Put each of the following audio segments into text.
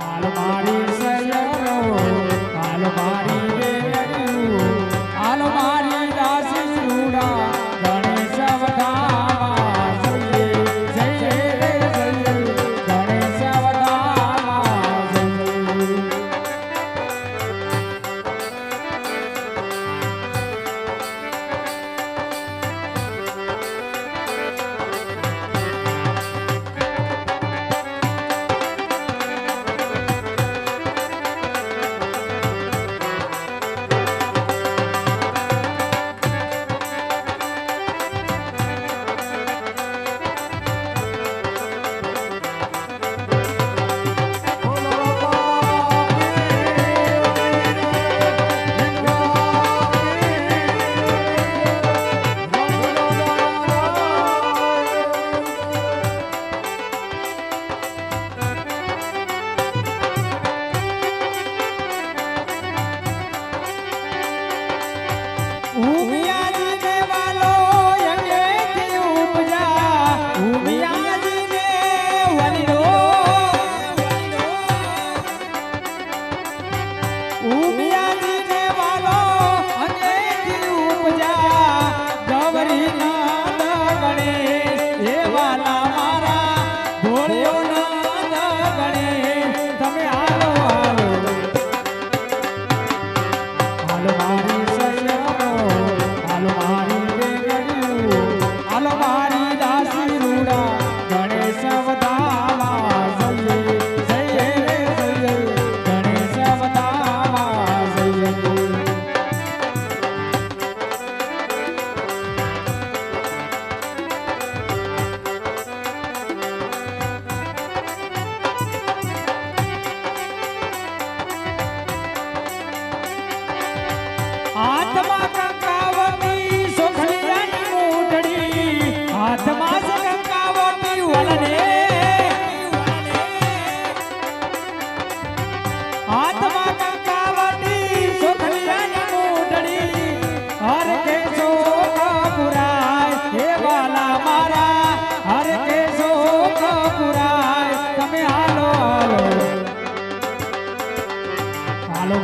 Alamari.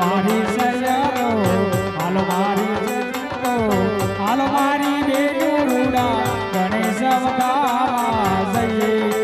મારી સૈયારો હાલો મારી સજીતો હાલો મારી બેનો રૂડા ગણેશ વગાવા જઈએ.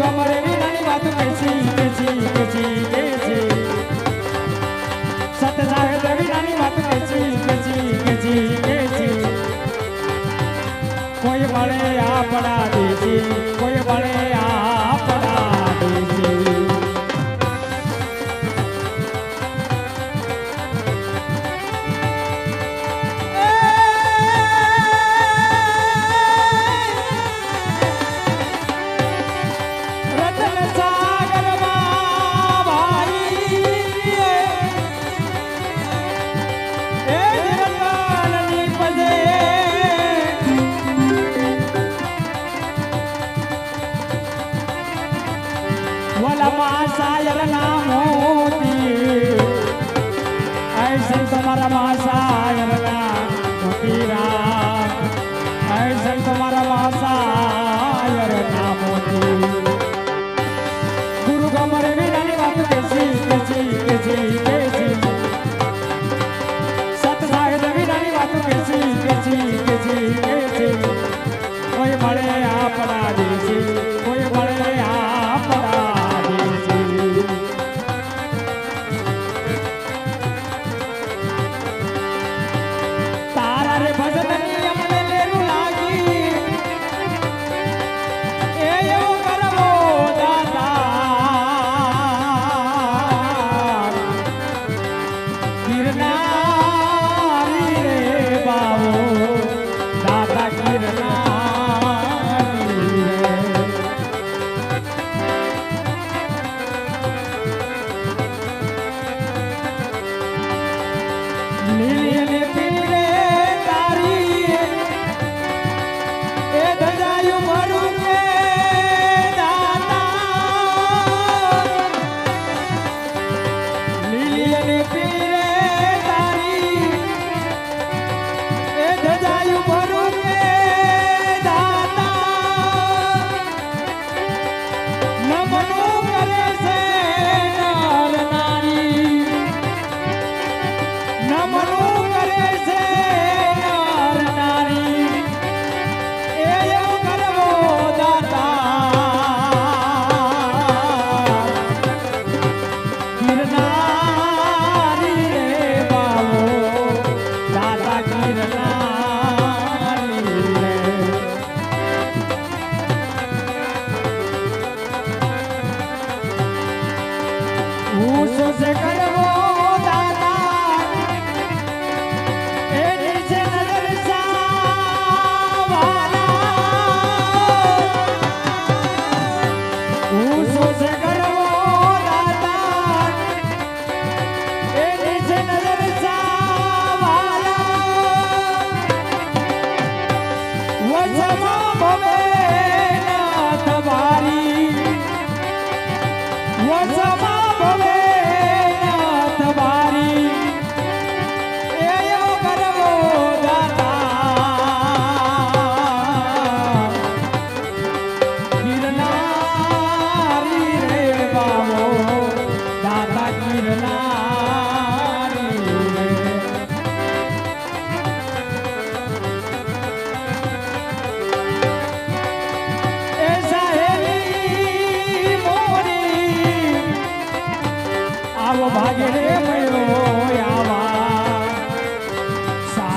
કમર વિનાની વાત કેસી કેસી કેસી કેસી સત સાહેબ વિનાની વાત કેસી કેસી કેસી કેસી કોઈ મળે આપણા દેશી કોઈ મળે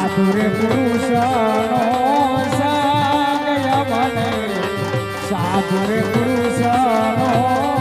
સાધુ રે પુરુષનો સંગ મને સાધુ રે પુરુષનો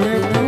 Thank you.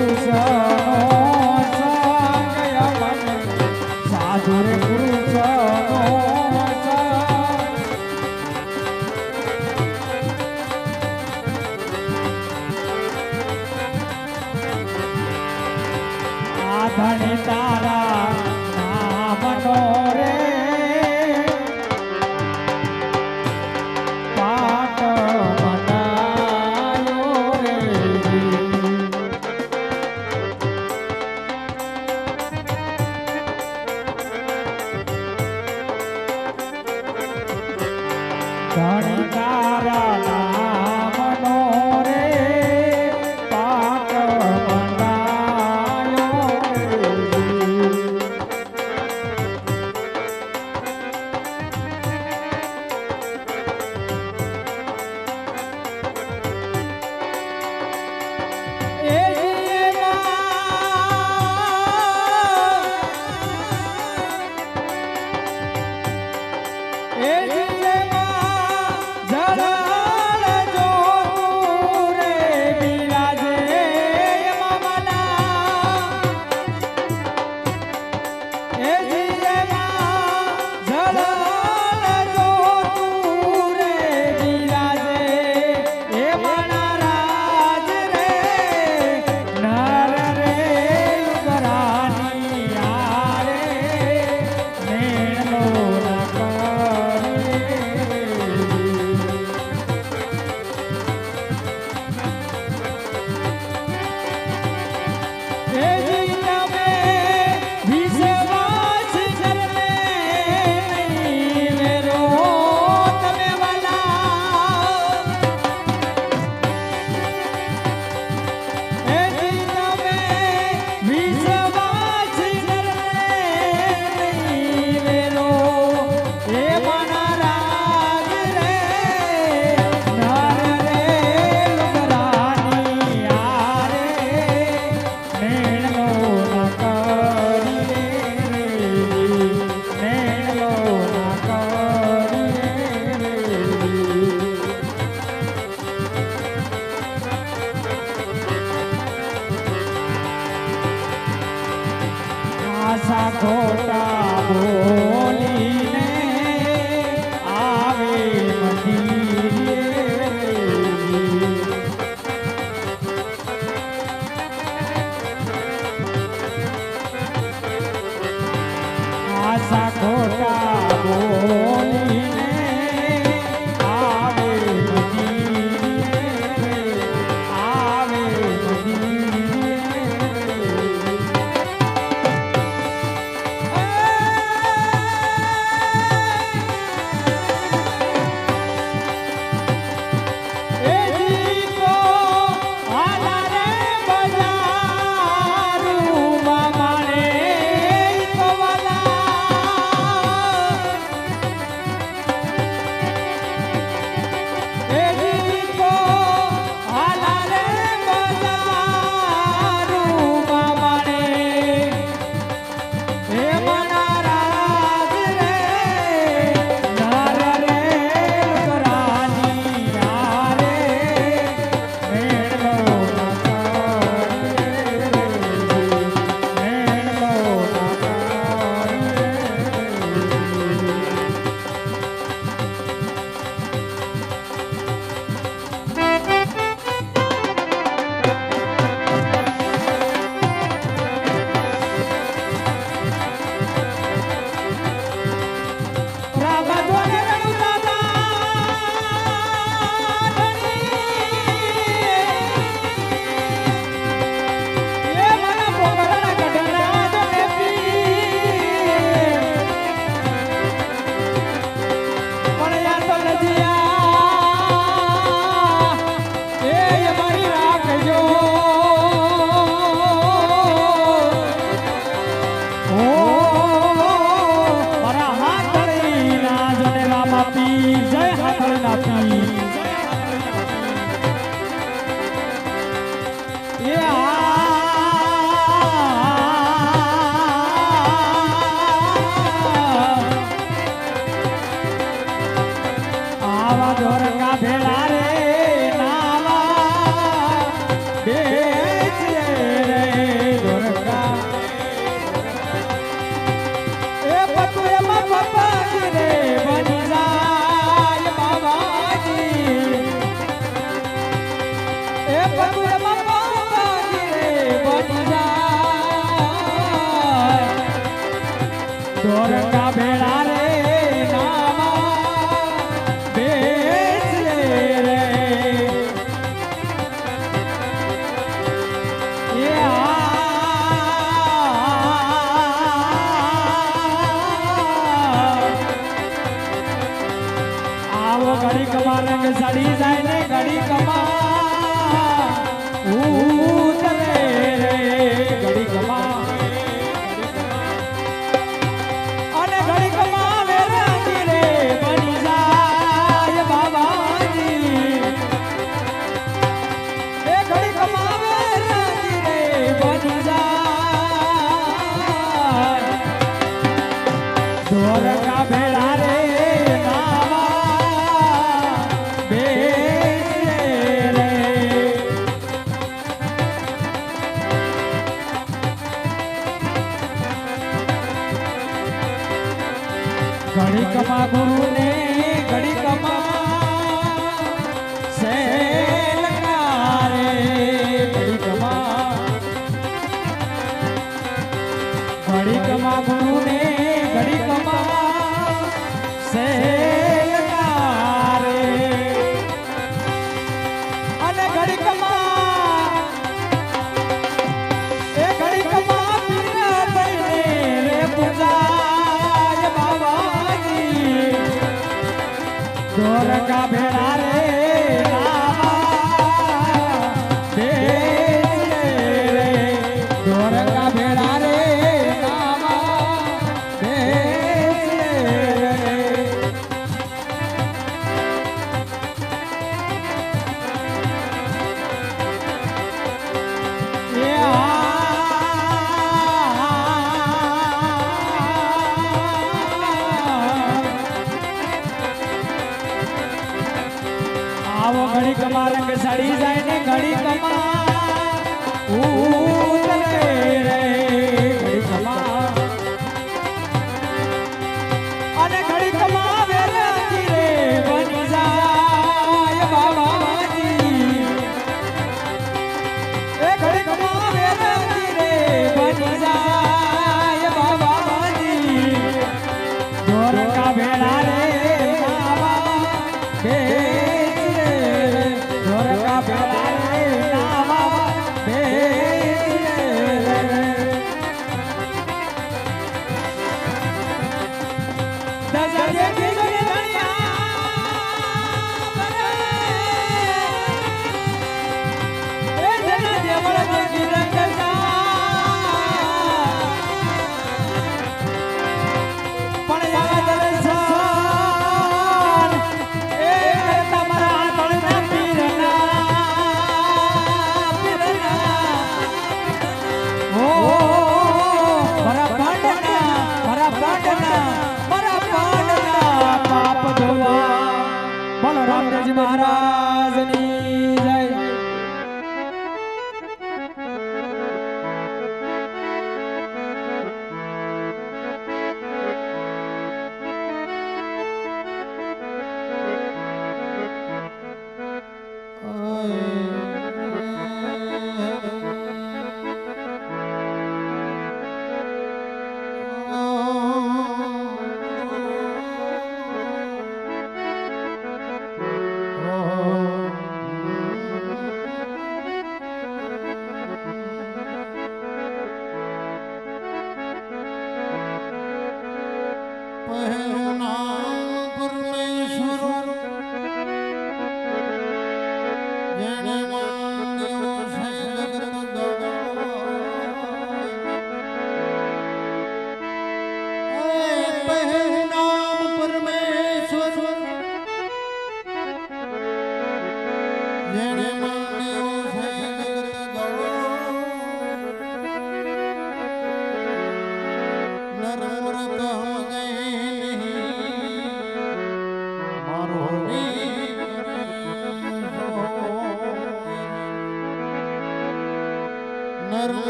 સડી જાય ને ઘડી કમા ઉતરે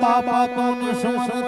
બાપા કોને સમરતા